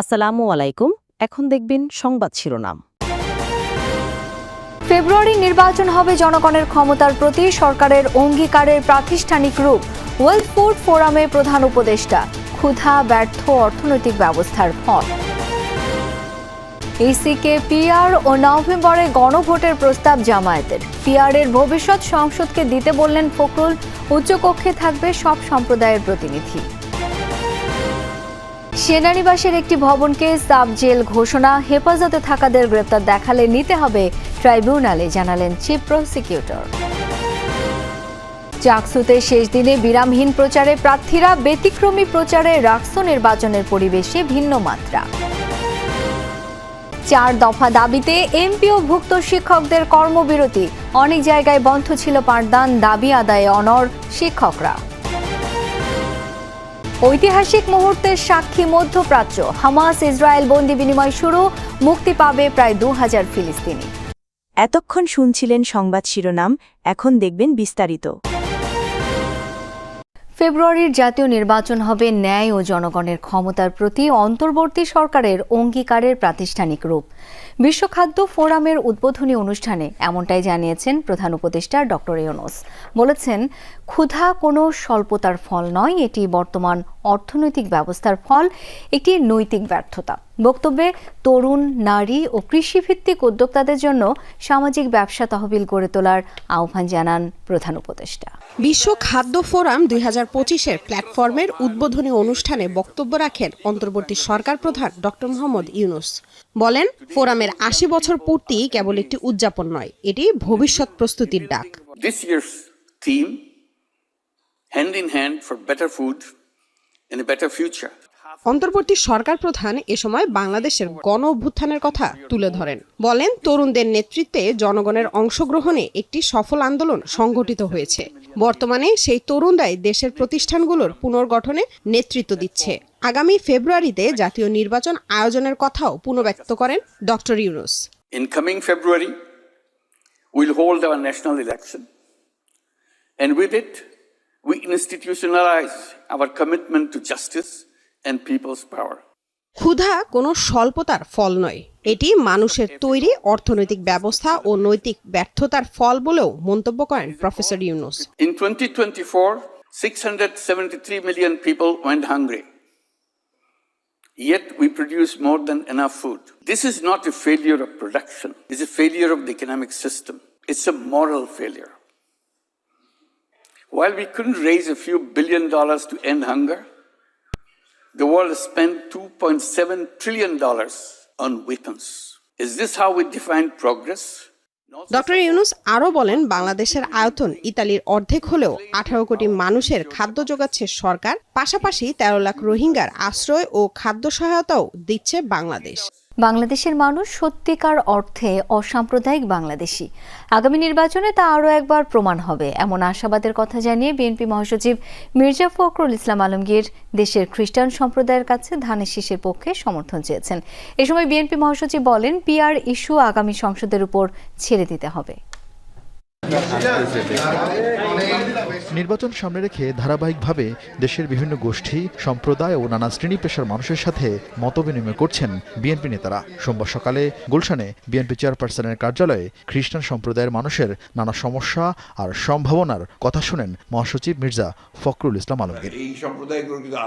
আসসালামু আলাইকুম। এখন দেখবেন সংবাদ শিরোনাম। ফেব্রুয়ারি নির্বাচন হবে জনগণের ক্ষমতার প্রতি সরকারের অঙ্গীকারের প্রাতিষ্ঠানিক রূপ। ওয়ার্ল্ড ফুড ফোরামে প্রধান উপদেষ্টা, ক্ষুধা ব্যর্থ অর্থনৈতিক ব্যবস্থার ফল। ইসিকে পিআর ও নভেম্বরে গণভোটের প্রস্তাব জামায়াতের। পিআর এর ভবিষ্যৎ সংসদকে দিতে বললেন ফখরুল। উচ্চকক্ষে থাকবে সব সম্প্রদায়ের প্রতিনিধি। সেনানিবাসের একটি ভবনকে সাব জেল ঘোষণা, হেফাজতে থাকাদের গ্রেপ্তার দেখালে নিতে হবে ট্রাইব্যুনালে, জানালেন চিফ প্রসিকিউটর। চাকসুতে শেষ দিনে বিরামহীন প্রচারে প্রার্থীরা ব্যতিক্রমী প্রচারে রাক্স নির্বাচনের পরিবেশে ভিন্ন মাত্রা। চার দফা দাবিতে এমপিও ভুক্ত শিক্ষকদের কর্মবিরতি, অনেক জায়গায় বন্ধ ছিল পাঠদান, দাবি আদায়ে অনর শিক্ষকরা। ঐতিহাসিক মুহূর্তের সাক্ষী মধ্যপ্রাচ্য। হামাস ইসরায়েল বন্দি বিনিময় শুরু মুক্তি পাবে প্রায় দু হাজার ফিলিস্তিনি। এতক্ষণ শুনছিলেন সংবাদ শিরোনাম এখন দেখবেন বিস্তারিত। ফেব্রুয়ারির জাতীয় নির্বাচন হবে ন্যায় ও জনগণের ক্ষমতার প্রতি অন্তর্বর্তী সরকারের অঙ্গীকারের প্রাতিষ্ঠানিক রূপ। বিশ্ব খাদ্য ফোরামের উদ্বোধনী অনুষ্ঠানে এমনটাই জানিয়েছেন প্রধান উপদেষ্টা ডক্টর ইউনুস। বলেছেন, ক্ষুধা কোনো স্বল্পতার ফল নয়, এটি বর্তমান অর্থনৈতিক ব্যবস্থার ফল একটি নৈতিক ব্যর্থতা। বক্তব্যে তরুণ, নারী ও কৃষিভিত্তিক উদ্যোক্তাদের জন্য সামাজিক ব্যবসা তহবিল গড়ে তোলার আহ্বান জানান প্রধান উপদেষ্টা। বিশ্ব খাদ্য ফোরাম দুই হাজার পঁচিশের প্ল্যাটফর্মের উদ্বোধনী অনুষ্ঠানে বক্তব্য রাখেন অন্তর্বর্তী সরকার প্রধান ডক্টর মোহাম্মদ ইউনুস। বলেন ফোরামের আশি বছর পূর্তি কেবল একটি উদযাপন নয় এটি ভবিষ্যৎ প্রস্তুতির ডাক। And a Better অন্তর্বর্তী সরকার প্রধান এ সময় বাংলাদেশের গণ অভ্যুত্থানের কথা তুলে ধরেন। বলেন তরুণদের নেতৃত্বে জনগণের অংশগ্রহণে একটি সফল আন্দোলন সংগঠিত হয়েছে। বর্তমানে সেই তরুণরাই দেশের প্রতিষ্ঠানগুলোর পুনর্গঠনে নেতৃত্ব দিচ্ছে। আগামী ফেব্রুয়ারিতে জাতীয় নির্বাচন আয়োজনের কথাও পুনর্ব্যক্ত করেন doctor Yunus. Incoming February will hold our national election and with it we institutionalise our commitment to justice and people's power ক্ষুধা কোন স্বল্পতার ফল নয়। এটি মানুষের তৈরি অর্থনৈতিক ব্যবস্থা ও নৈতিক ব্যর্থতার ফল বলেও মন্তব্য করেন professor Yunus. In 2024 673 million people went hungry Yet we produce more than enough food. This is not a failure of production, it's a failure of the economic system. It's a moral failure. While we couldn't raise a few billion dollars to end hunger, the world has spent $2.7 trillion on weapons. Is this how we define progress? Doctor Yunus আরও বলেন, বাংলাদেশের আয়তন ইতালির অর্ধেক হলেও আঠারো কোটি মানুষের খাদ্য যোগাচ্ছে সরকার, পাশাপাশি তেরো লাখ রোহিঙ্গার আশ্রয় ও খাদ্য সহায়তাও দিচ্ছে বাংলাদেশ। বাংলাদেশের মানুষ সত্যিকার অর্থে অসাম্প্রদায়িক বাংলাদেশি। আগামী নির্বাচনে তা আরও একবার প্রমাণ হবে, এমন আশাবাদের কথা জানিয়ে বিএনপি মহাসচিব মির্জা ফখরুল ইসলাম আলমগীর দেশের খ্রিস্টান সম্প্রদায়ের কাছে ধানের শীষের পক্ষে সমর্থন চেয়েছেন। এ সময় বিএনপি মহাসচিব বলেন, পিআর ইস্যু আগামী সংসদের উপর ছেড়ে দিতে হবে। নির্বাচন সামনে রেখে ধারাবাহিকভাবে দেশের বিভিন্ন গোষ্ঠী সম্প্রদায় ও নানা শ্রেণি পেশার মানুষের সাথে মতবিনিময় করছেন বিএনপি নেতারা। সোমবার সকালে গুলশানে বিএনপি চেয়ারপারসনের কার্যালয়ে খ্রিস্টান সম্প্রদায়ের মানুষের নানা সমস্যা আর সম্ভাবনার কথা শুনেন মহাসচিব মির্জা ফখরুল ইসলাম আলমগীর।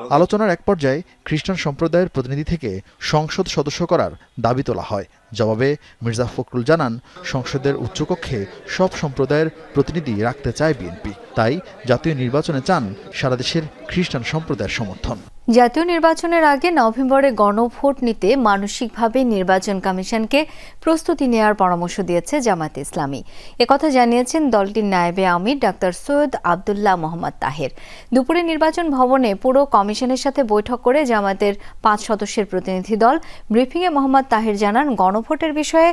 আলোচনার এক পর্যায়ে খ্রিস্টান সম্প্রদায়ের প্রতিনিধি থেকে সংসদ সদস্য করার দাবি তোলা হয়। জবাবে মির্জা ফখরুল জানান সংসদের উচ্চকক্ষে সব সম্প্রদায়ের প্রতিনিধি রাখতে চায় বিএনপি। তাই জাতীয় নির্বাচনে চান সারা দেশের খ্রিস্টান সম্প্রদায়ের সমর্থন। জাতীয় নির্বাচনের আগে নভেম্বরে গণভোট নিতে মানসিকভাবে নির্বাচন কমিশনকে প্রস্তুতি নেওয়ার পরামর্শ দিয়েছে জামায়াতে ইসলামী। একথা জানিয়েছেন দলটির নায়েবে আমির ডাক্তার সৈয়দ আবদুল্লাহ মোহাম্মদ তাহের। দুপুরে নির্বাচন ভবনে পুরো কমিশনের সাথে বৈঠক করে জামায়াতের পাঁচ সদস্যের প্রতিনিধি দল ব্রিফিংয়ে মোহাম্মদ তাহের জানান, গণভোটের বিষয়ে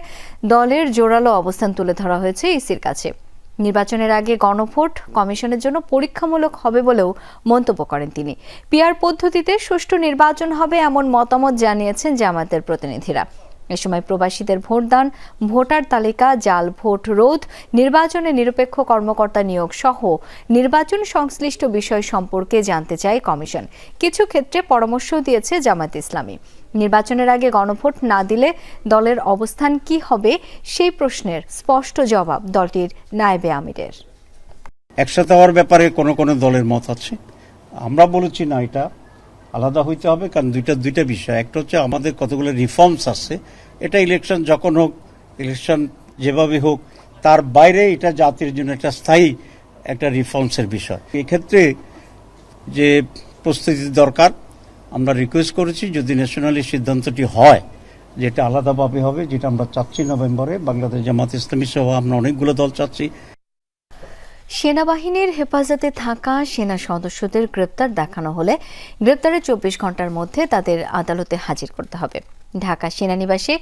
দলের জোরালো অবস্থান তুলে ধরা হয়েছে ইসির কাছে। নির্বাচনের আগে গণভোট কমিশনের জন্য পরীক্ষামূলক হবে বলেও মন্তব্য করেন তিনি। পিআর পদ্ধতিতে সুষ্ঠু নির্বাচন হবে এমন মতামত জানিয়েছেন জামাতের প্রতিনিধিরা। এ সময় প্রবাসীদের ভোটদান, ভোটার তালিকা, জাল, ভোট রোধ, নির্বাচনে নিরপেক্ষ কর্মকর্তা নিয়োগ সহ নির্বাচন সংশ্লিষ্ট বিষয় সম্পর্কে জানতে চায় কমিশন। কিছু ক্ষেত্রে পরামর্শ দিয়েছে জামায়াত ইসলামী। নির্বাচনের আগে গণভোট না দিলে দলের অবস্থান কি হবে সেই প্রশ্নের স্পষ্ট জবাব দলটির নায়েবে আমিরের। একসাথে হওয়ার ব্যাপারে কোনো কোনো দলের মত আছে? আমরা বলেছি না, এটা আলাদা হইতে হবে, কারণ দুইটা দুইটা বিষয়। একটা হচ্ছে আমাদের কতগুলো রিফর্মস আছে। এটা ইলেকশন যখন হোক ইলেকশন যেভাবে হোক, তার বাইরে এটা জাতির জন্য একটা স্থায়ী একটা রিফর্মসের বিষয়। এক্ষেত্রে যে প্রস্তুতি দরকার, আমরা রিকোয়েস্ট করেছি যদি ন্যাশনালি সিদ্ধান্তটি হয়, যেটা আলাদাভাবে হবে, যেটা আমরা চাচ্ছি নভেম্বরে, বাংলাদেশ জামাত ইসলামী সহ আমরা অনেকগুলো দল চাচ্ছি সেনাবাহিনীর হেফাজতে থাকা সেনা সদস্যদের গ্রেপ্তার দেখানো হলে গ্রেপ্তারের চব্বিশ ঘণ্টার মধ্যে তাদের আদালতে হাজির করতে হবে। ঢাকা সেনানিবাসে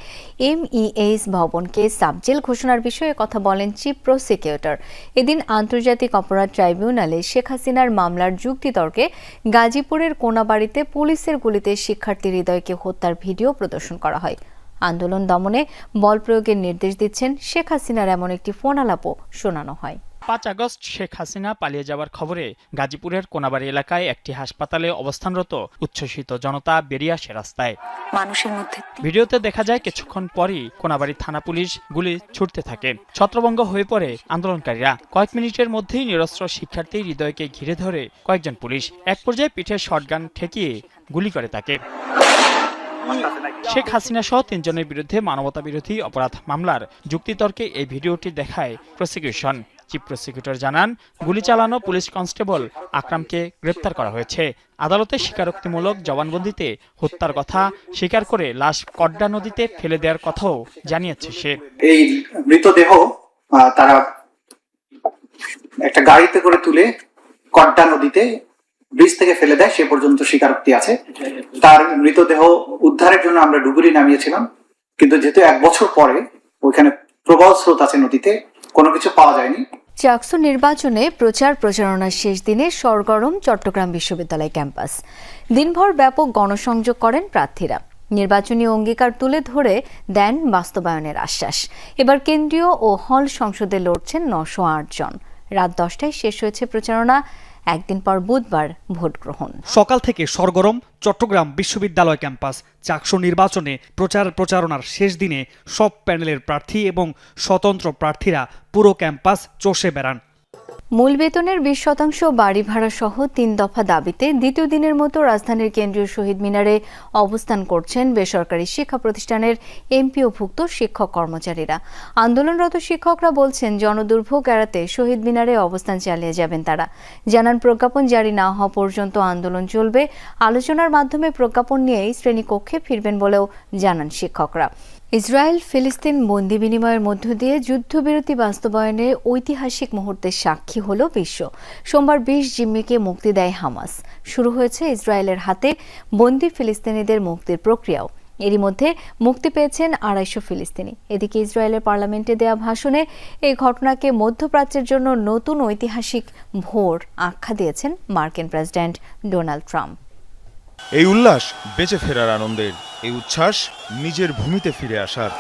এমইএস ভবনকে সাবজেল ঘোষণার বিষয়ে কথা বলেন চিফ প্রসিকিউটর। এদিন আন্তর্জাতিক অপরাধ ট্রাইব্যুনালে শেখ হাসিনার মামলার যুক্তিতর্কে গাজীপুরের কোনাবাড়িতে পুলিশের গুলিতে শিক্ষার্থী হৃদয়কে হত্যার ভিডিও প্রদর্শন করা হয়। আন্দোলন দমনে বল প্রয়োগের নির্দেশ দিচ্ছেন শেখ হাসিনার এমন একটি ফোন আলাপও শোনানো হয়। পাঁচ আগস্ট শেখ হাসিনা পালিয়ে যাওয়ার খবরে গাজীপুরের কোনাবাড়ি এলাকায় একটি হাসপাতালে অবস্থানরত উচ্ছ্বসিত জনতা বেরিয়ে আসে রাস্তায়। মানুষের মধ্যে ভিডিওতে দেখা যায় কিছুক্ষণ পরই কোনাবাড়ি থানা পুলিশ গুলি ছুটতে থাকে। ছত্রভঙ্গ হয়ে পড়ে আন্দোলনকারীরা। কয়েক মিনিটের মধ্যেই নিরস্ত্র শিক্ষার্থী হৃদয়কে ঘিরে ধরে কয়েকজন পুলিশ। এক পর্যায়ে পিঠে শটগান ঠেকিয়ে গুলি করে তাকে। শেখ হাসিনা সহ তিনজনের বিরুদ্ধে মানবতা বিরোধী অপরাধ মামলার যুক্তিতর্কে এই ভিডিওটি দেখায় প্রসিকিউশন। চিফ প্রসিকিউটর জানান, গুলি চালানো পুলিশ কনস্টেবল আকরামকে গ্রেপ্তার করা হয়েছে। আদালতে স্বীকারোক্তিমূলক জবানবন্দিতে হত্যার কথা স্বীকার করে লাশ কড্ডা নদীতে ফেলে দেওয়ার কথাও জানিয়েছে সে। এই মৃতদেহ তারা একটা গাড়িতে করে তুলে কড্ডা নদীতে ব্রিজ থেকে ফেলে দেয়, সে পর্যন্ত স্বীকারোক্তি আছে। তার মৃতদেহ উদ্ধারের জন্য আমরা ডুবুরি নামিয়েছিলাম, কিন্তু যেহেতু এক বছর পরে ওইখানে প্রবল স্রোত আছে নদীতে, কোনো কিছু পাওয়া যায়নি। চাকসু নির্বাচনে প্রচার প্রচারণার শেষ দিনে সরগরম চট্টগ্রাম বিশ্ববিদ্যালয় ক্যাম্পাস। দিনভর ব্যাপক গণসংযোগ করেন প্রার্থীরা। নির্বাচনী অঙ্গীকার তুলে ধরে দেন বাস্তবায়নের আশ্বাস। এবার কেন্দ্রীয় ও হল সংসদে লড়ছেন নশো আট জন। রাত দশটায় শেষ হয়েছে প্রচারণা। একদিন পর বুধবার ভোট গ্রহণ। সকাল থেকে সরগরম, চট্টগ্রাম বিশ্ববিদ্যালয় ক্যাম্পাস, চাকসু নির্বাচনে প্রচার প্রচারণার শেষ দিনে সব প্যানেলের প্রার্থী এবং স্বতন্ত্র প্রার্থীরা পুরো ক্যাম্পাস চষে বেড়ান। মূল বেতনের বিশ শতাংশ বাড়ি ভাড়া সহ তিন দফা দাবিতে দ্বিতীয় দিনের মতো রাজধানীর কেন্দ্রীয় শহীদ মিনারে অবস্থান করছেন বেসরকারি শিক্ষা প্রতিষ্ঠানের এমপিওভুক্ত শিক্ষক কর্মচারীরা। আন্দোলনরত শিক্ষকরা বলছেন, জনদুর্ভোগ এড়াতে শহীদ মিনারে অবস্থান চালিয়ে যাবেন তারা। জানান, প্রজ্ঞাপন জারি না হওয়া পর্যন্ত আন্দোলন চলবে। আলোচনার মাধ্যমে প্রজ্ঞাপন নিয়েই শ্রেণীকক্ষে ফিরবেন বলেও জানান শিক্ষকরা। ইসরায়েল ফিলিস্তিন বন্দি বিনিময়ের মধ্য দিয়ে যুদ্ধবিরতি বাস্তবায়নে ঐতিহাসিক মুহূর্তের সাক্ষী হল বিশ্ব। সোমবার বিশ জিম্মিকে মুক্তি দেয় হামাস। শুরু হয়েছে ইসরায়েলের হাতে বন্দি ফিলিস্তিনিদের মুক্তির প্রক্রিয়াও। এরই মধ্যে মুক্তি পেয়েছেন আড়াইশো ফিলিস্তিনি। এদিকে ইসরায়েলের পার্লামেন্টে দেয়া ভাষণে এই ঘটনাকে মধ্যপ্রাচ্যের জন্য নতুন ঐতিহাসিক ভোর আখ্যা দিয়েছেন মার্কিন প্রেসিডেন্ট ডোনাল্ড ট্রাম্প। এই উল্লাস বেঁচে ফেরার আনন্দের, এই উচ্ছ্বাস নিজের ভূমিতে ফিরে আসার।